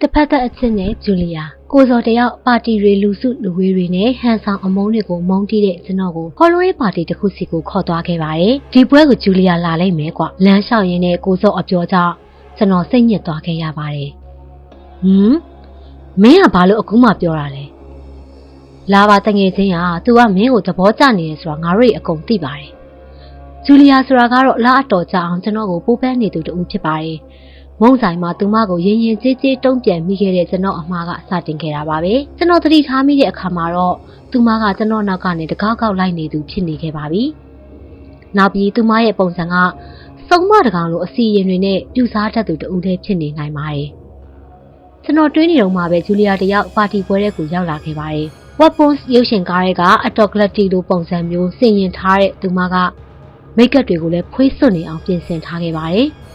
တစ်ဖက်သက်အချင်းနဲ့ဂျူလီယာကိုစော်တယောက်ပါတီတွေလူစုလူဝေးတွေနဲ့ဟန်ဆောင်အမုန်းတွေကိုမုန်းတီးတဲ့ကျွန်တော်ကိုဟော်လိုရေးပါတီတစ်ခုစီကိုခေါ်သွားခဲ့ပါတယ်ဒီပွဲကိုဂျူလီယာလာလိုက်မယ်ကွာလမ်းလျှောက်ရင်းနဲ့ကိုစော်အပြောကြောင့်ကျွန်တော်စိတ်ညစ်သွားခဲ့ရပါတယ်ဟမ်မင်းကဘာလို့အခုမှပြောတာလဲလာပါတငယ်ချင်းဟာ तू ကမင်းကိုသဘောကျနေတယ်ဆိုတာငါတို့အကုန်သိပါတယ် ဂျူလီယာဆိုတာကတော့လာအတော်ကြအောင်ကျွန်တော်ကိုပိုးပန်းနေသူတူဖြစ်ပါတယ် မုံဆိုင်မှာသူမကိုရင်ရင်ကြေးကြေးတုံ့ပြန်မိခဲ့တဲ့ကျွန်တော်အမှားကစတင်ခဲ့တာပါပဲကျွန်တော်သတိထားမိတဲ့အခါမှာတော့သူမကကျွန်တော်နောက်ကနေတကောက်ကောက်လိုက်နေသူဖြစ်နေခဲ့ပါပြီနောက်ပြီးသူမရဲ့ပုံစံကစုံမတကောင်လိုအစီရင်တွေနဲ့ပြူစားတတ်သူတူဦးလေးဖြစ်နေနိုင်ပါတယ်ကျွန်တော်တွေးနေတော့မှပဲဂျူလီယာတယောက်ပါတီပွဲတဲ့ကိုရောက်လာခဲ့ပါတယ် Weapons ရုပ်ရှင်ကားရဲ့ကအတော်ကလတီလိုပုံစံမျိုးဆင်ရင်ထားတဲ့သူမကမိတ်ကပ်တွေကိုလည်းဖွေးစွနေအောင်ပြင်ဆင်ထားခဲ့ပါတယ်။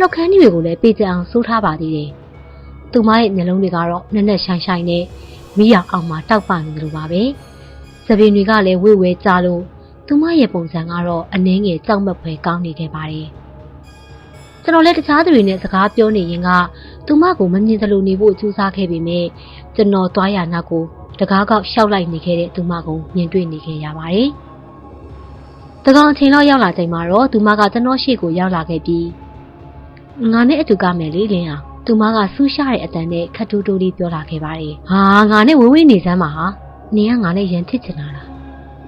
နှုတ်ခမ်းတွေကိုလည်းပေးကြအောင်စိုးထားပါသေးတယ်။သူမရဲ့မျက်လုံးတွေကတော့နက်နက်ရှိုင်းရှိုင်းနဲ့မိရအောင်မှတောက်ပနေတယ်လို့ပါပဲ။သပင်တွေကလည်းဝေဝဲကြလို့သူမရဲ့ပုံစံကတော့အနှင်းငယ်ကြောက်မက်ဖွယ်ကောင်းနေခဲ့ပါတယ်။ကျွန်တော်လည်းတခြားသူတွေနဲ့စကားပြောနေရင်ကသူမကိုမမြင်သလိုနေဖို့ကြိုးစားခဲ့ပေမဲ့ကျွန်တော်သွားရနောက်ကိုတကားကောက်ရှောက်လိုက်နေခဲ့တဲ့သူမကိုမြင်တွေ့နေခဲ့ရပါတယ်။တကောင်အချိန်လောက်ရောက်လာချိန်မှာတော့သူမကကျွန်တော်ရှေ့ကိုရောက်လာခဲ့ပြီး ငါနဲ့အတူကမယ်လေလင်းအောင်သူမကဆူးရှားတဲ့အတန်နဲ့ခတ်တူတူလေးပြောလာခဲ့ပါတယ်။ဟာငါနဲ့ဝေးဝေးနေစမ်းပါဟာ။နင်ကငါနဲ့ရန်ထစ်ချင်တာလား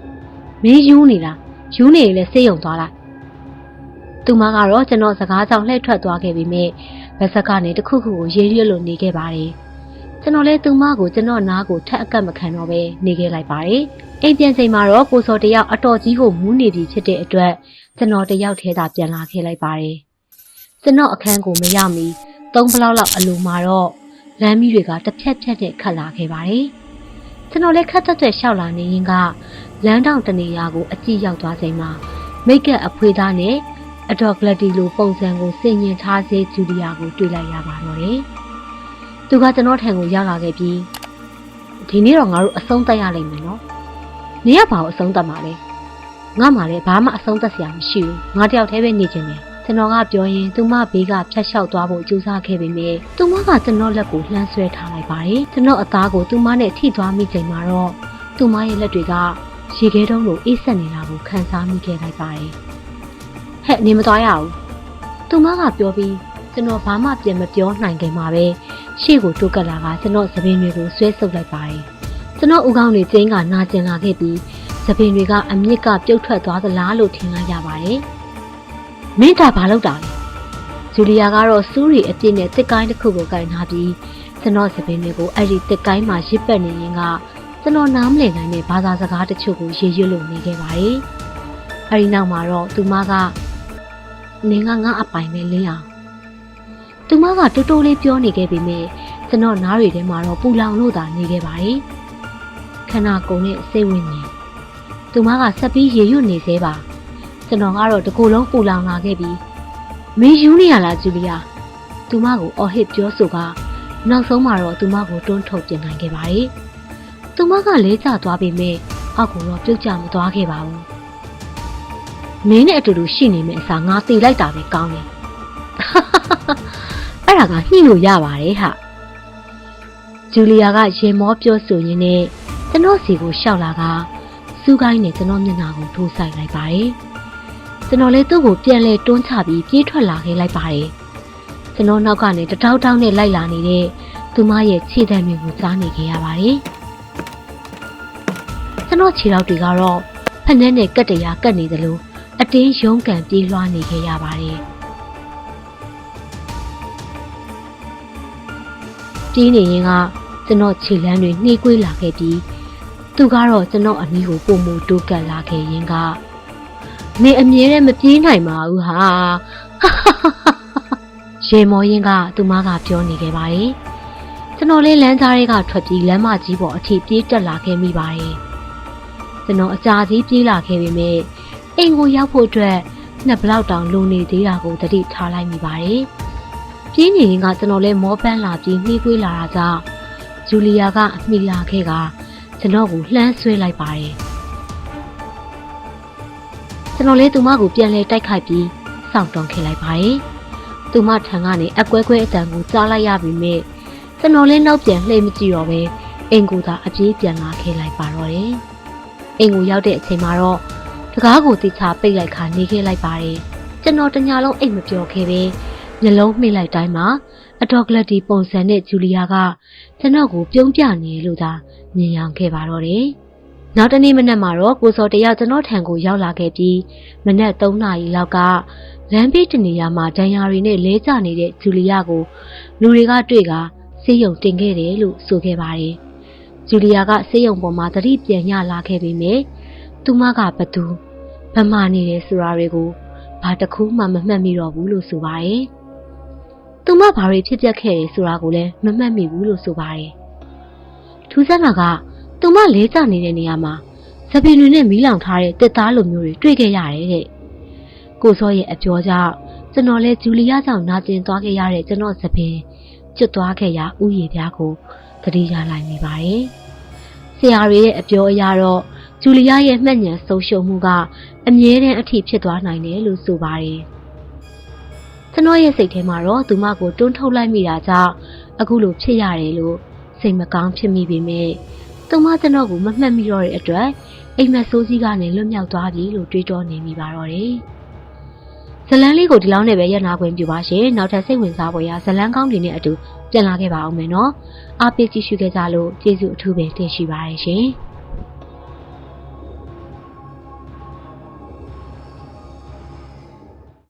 ။မင်းယူနေလား။ယူနေရင်လည်းစိတ်ယုံသွားလိုက်။သူမကတော့ကျွန်တော်စကားကြောင့်လှည့်ထွက်သွားခဲ့ပြီးမြဲဗက်ဆက်ကနေတစ်ခုခုကိုရေးရွတ်လို့နေခဲ့ပါတယ်။ကျွန်တော်လည်းသူမကိုကျွန်တော်နားကိုထက်အကပ်မခံတော့ပဲနေခဲ့လိုက်ပါတယ်။အိမ်ပြန်ချိန်မှာတော့ကိုစော်တယောက်အတော်ကြီးကိုမူးနေပြီဖြစ်တဲ့အတွက်ကျွန်တော်တယောက်ထဲသာပြန်လာခဲ့လိုက်ပါတယ်။ ကျွန်တော်အခန်းကိုမရောက်မီသုံးဘလောက်လောက်အလိုမှာတော့လမ်းမီးတွေကတစ်ဖြက်ဖြက်နဲ့ခတ်လာခဲ့ပါတယ်။ကျွန်တော်လည်းခတ်တက်တက်ရှောက်လာနေရင်ကလမ်းတောင်တနေရာကိုအကြည့်ရောက်သွားချိန်မှာမိတ်ကပ်အဖွေသားနဲ့အတော်ကလတီလိုပုံစံကိုဆင်ញင်ထားစေဂျူလီယာကိုတွေ့လိုက်ရပါတော့တယ်။သူကကျွန်တော်ထံကိုရောက်လာခဲ့ပြီးဒီနေ့တော့ငါတို့အဆုံးသတ်ရလိမ့်မယ်နော်။နေရပါဘူးအဆုံးသတ်မှာလေ။ငါမှလည်းဘာမှအဆုံးသတ်စရာမရှိဘူး။ငါတယောက်တည်းပဲနေချင်တယ်။ ကျွန်တော်ကပြောရင်သူမဘေးကဖြတ်လျှောက်သွားဖို့ကြိုးစားခဲ့ပေမဲ့သူမကကျွန်တော်လက်ကိုလှမ်းဆွဲထားလိုက်ပါတယ်။ကျွန်တော်အသားကိုသူမနဲ့ထိသွားမိချိန်မှာတော့သူမရဲ့လက်တွေကရေခဲတုံးလိုအေးဆက်နေတာကိုခံစားမိခဲ့လိုက်ပါတယ်။ဟဲ့နေမသွားရဘူး။သူမကပြောပြီးကျွန်တော်ဘာမှပြန်မပြောနိုင်ခင်မှာပဲရှေ့ကိုတိုးကပ်လာကကျွန်တော်သပင်တွေကိုဆွဲဆုပ်လိုက်ပါတယ်။ကျွန်တော်ဥကောင်းတွေကျင်းကနာကျင်လာခဲ့ပြီးသပင်တွေကအမြင့်ကပြုတ်ထွက်သွားသလားလို့ထင်လိုက်ရပါတယ်။ မင်းတာဘာလုပ်တာလဲ။ဂျူလီယာကတော့စူးရီအပြစ်နဲ့တစ်ကိုင်းတစ်ခုကိုကင်ထားပြီးကျွန်တော်သပင်တွေကိုအဲ့ဒီတစ်ကိုင်းမှာရစ်ပတ်နေရင်ကကျွန်တော်နားမလည်နိုင်တဲ့ဘာသာစကားတချို့ကိုရေးရွတ်လို့နေခဲ့ပါတယ်။အဲဒီနောက်မှာတော့သူမကနင်ကငါအပိုင်ပဲလင်းအောင်သူမကတူတူလေးပြောနေခဲ့ပေမဲ့ကျွန်တော်နားတွေထဲမှာတော့ပူလောင်လို့သာနေခဲ့ပါတယ်ခန္ဓာကိုယ်နဲ့စိတ်ဝိညာဉ်သူမကဆက်ပြီးရေရွတ်နေသေးပါ ကျွန်တော်ကတော့တကူလုံးပူလောင်လာခဲ့ပြီးမင်းယူနေရလားဂျူလီယာသူမကိုအော်ဟစ်ပြောဆိုကနောက်ဆုံးမှာတော့သူမကိုတွန်းထုတ်ပြင်နိုင်ခဲ့ပါတယ်သူမကလဲကျသွားပေမဲ့အောက်ကတော့ပြုတ်ကျမသွားခဲ့ပါဘူးမင်းနဲ့အတူတူရှိနေမယ့်အစားငါတည်လိုက်တာပဲကောင်းတယ်အဲ့ဒါကညှိလို့ရပါတယ်ဟာဂျူလီယာကရေမောပြောဆိုရင်းနဲ့ကျွန်တော်စီကိုရှောက်လာကစူးကိုင်းနဲ့ကျွန်တော်မျက်နှာကိုထိုးဆိုင်လိုက်ပါတယ် ကျွန်တော်လည်းသူ့ကိုပြန်လဲတွန်းချပြီးပြေးထွက်လာခဲ့လိုက်ပါတယ်ကျွန်တော်နောက်ကနေတတောက်တောက်နဲ့လိုက်လာနေတဲ့သူမရဲ့ခြေတံတွေကိုကြားနေခဲ့ရပါတယ်ကျွန်တော်ခြေထောက်တွေကတော့ဖက်နဲ့နဲ့ကက်တရာကတ်နေသလိုအတင်းရုံးကန်ပြေးလွှားနေခဲ့ရပါတယ်ပြေးနေရင်ကကျွန်တော်ခြေလမ်းတွေနှေးကွေးလာခဲ့ပြီးသူကတော့ကျွန်တော်အနီးကိုပုံမူတိုးကပ်လာခဲ့ရင်က နေအမြဲတမ်းမပြေးနိုင်ပါဘူးဟာရေမောရင်ကသူမကပြောနေခဲ့ပါတယ်ကျွန်တော်လေးလမ်းကြားတွေကထွက်ပြီးလမ်းမကြီးပေါ်အထိပြေးတက်လာခဲ့မိပါတယ်ကျွန်တော်အကြာကြီးပြေးလာခဲ့ပေမဲ့အိမ်ကိုရောက်ဖို့အတွက်နှစ်ဘလောက်တောင်လုံနေသေးတာကိုသတိထားလိုက်မိပါတယ်ပြေးနေရင်ကကျွန်တော်လဲမောပန်းလာပြီးနှီးကွေးလာတာကြောင့်ဂျူလီယာကအမိလာခဲ့ကကျွန်တော်ကိုလှမ်းဆွဲလိုက်ပါတယ် ကျွန်တော်လေးသူမကိုပြန်လဲတိုက်ခိုက်ပြီးစောင့်တုံးခဲ့လိုက်ပါတယ်သူမထံကနေအကွဲကွဲအတန်ကိုကြားလိုက်ရပြီမဲ့ကျွန်တော်လည်းနောက်ပြန်လှည့်မကြည့်တော့ပဲအိမ်ကိုသာအပြေးပြန်လာခဲ့လိုက်ပါတော့တယ်အိမ်ကိုရောက်တဲ့အချိန်မှာတော့တကားကိုတိချပိတ်လိုက်ခါနေခဲ့လိုက်ပါတယ်ကျွန်တော်တညာလုံးအိမ်မပျော်ခဲ့ပဲမျက်လုံးမှိတ်လိုက်တိုင်းမှာအတော်ကလတ်တီပုံစံနဲ့ဂျူလီယာကကျွန်တော်ကိုပြုံးပြနေလို့သာမြင်ရောက်ခဲ့ပါတော့တယ် နောက်တနေ့မနက်မှာတော့ကိုစောတယောက်ကျွန်တော်ထံကိုရောက်လာခဲ့ပြီးမနက်3နာရီလောက်ကလမ်းဘေးတနေရာမှာဒဏ်ရာတွေနဲ့လဲကျနေတဲ့ဂျူလီယာကိုလူတွေကတွေ့ကဆေးရုံတင်ခဲ့တယ်လို့ဆိုခဲ့ပါတယ်။ဂျူလီယာကဆေးရုံပေါ်မှာသတိပြန်ရလာခဲ့ပေမဲ့သူမကဘသူဗမာနေတယ်ဆိုတာတွေကိုဘာတစ်ခုမှမမှတ်မိတော့ဘူးလို့ဆိုပါတယ်။သူမဘာတွေဖြစ်ပျက်ခဲ့တယ်ဆိုတာကိုလည်းမမှတ်မိဘူးလို့ဆိုပါတယ်။ထူးဆန်းတာက သူမလဲကျနေတဲ့နေရာမှာသပင်တွေနဲ့မီးလောင်ထားတဲ့တစ်သားလိုမျိုးတွေတွေ့ခဲ့ရတယ်တဲ့။ကိုစောရဲ့အပြောကြောင့်ကျွန်တော်လဲဂျူလီယာကြောင့်နာကျင်သွားခဲ့ရတဲ့ကျွန်တော်သပင်ကျွတ်သွားခဲ့ရဥယျာဉ်ပြားကိုသတိရလိုက်မိပါတယ်။ဆရာတွေရဲ့အပြောအရတော့ဂျူလီယာရဲ့မှတ်ဉာဏ်ဆုံးရှုံးမှုကအမြဲတမ်းအထိဖြစ်သွားနိုင်တယ်လို့ဆိုပါတယ်။ကျွန်တော်ရဲ့စိတ်ထဲမှာတော့သူမကိုတွန်းထုတ်လိုက်မိတာကြောင့်အခုလိုဖြစ်ရတယ်လို့စိတ်မကောင်းဖြစ်မိပေမဲ့ သူမကျွန်တော်ကိုမမှတ်မိတော့တဲ့အတွက်အိမ်မက်ဆိုးကြီးကနေလွတ်မြောက်သွားပြီလို့တွေးတောနေမိပါတော့တယ်။ဇလန်းလေးကိုဒီလောက်နဲ့ပဲရပ်နာခွင့်ပြုပါရှင်။နောက်ထပ်စိတ်ဝင်စားဖွယ်ရာဇလန်းကောင်းတွေနဲ့အတူပြန်လာခဲ့ပါအောင်မယ်နော်။အားပေးကြည့်ရှုခဲ့ကြလို့ကျေးဇူးအထူးပဲတင်ရှိပါတယ်ရှင်။